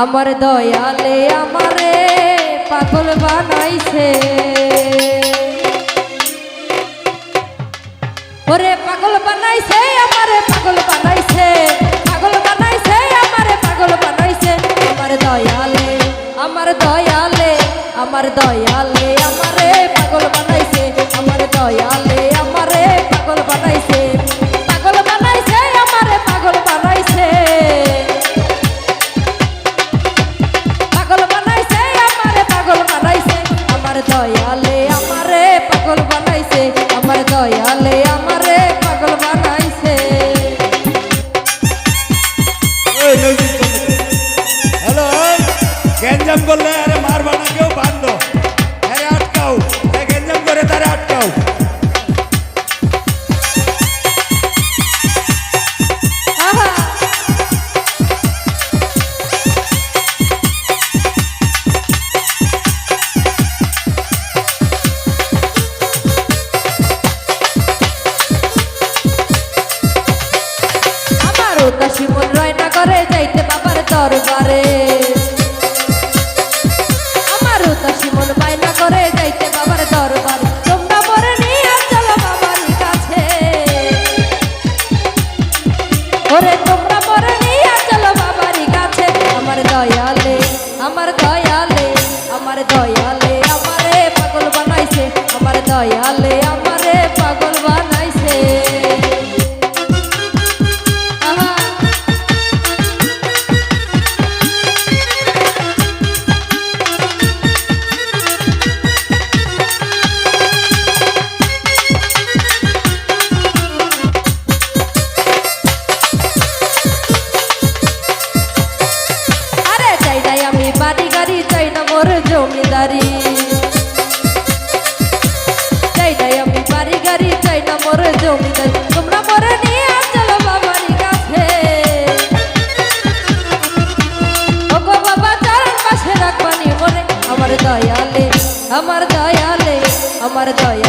আমার দয়ালে আমারে পাগল বানাইছে। ওরে পাগল বানাইছে, আমারে পাগল বানাইছে। পাগল বানাইছে, আমারে পাগল বানাইছে। আমার দয়ালে আমার দয়ালে আমার দয়ালে আমারে পাগল বানাইছে। আমার দয়ালে আমারে পাগল বানাইছে। দরবারে। তোর জমিদারি। চাই নাই আমি বাড়ি গাড়ি চাই না মোর জমিদারি। তোমরা মোরে নিয়ে চলো বাবার কাছে। ওগো বাবা চরণ পাশে রাখবানি মনে। আমার দয়ালে আমার দয়ালে, আমার দয়া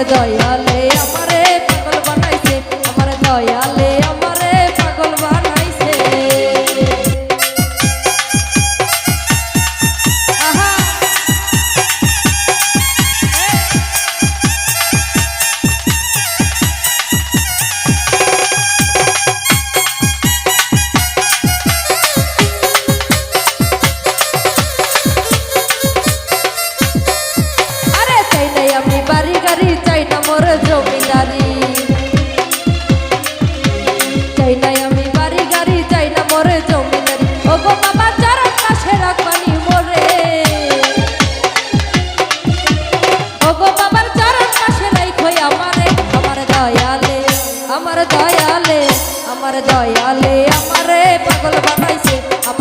i don't dayalı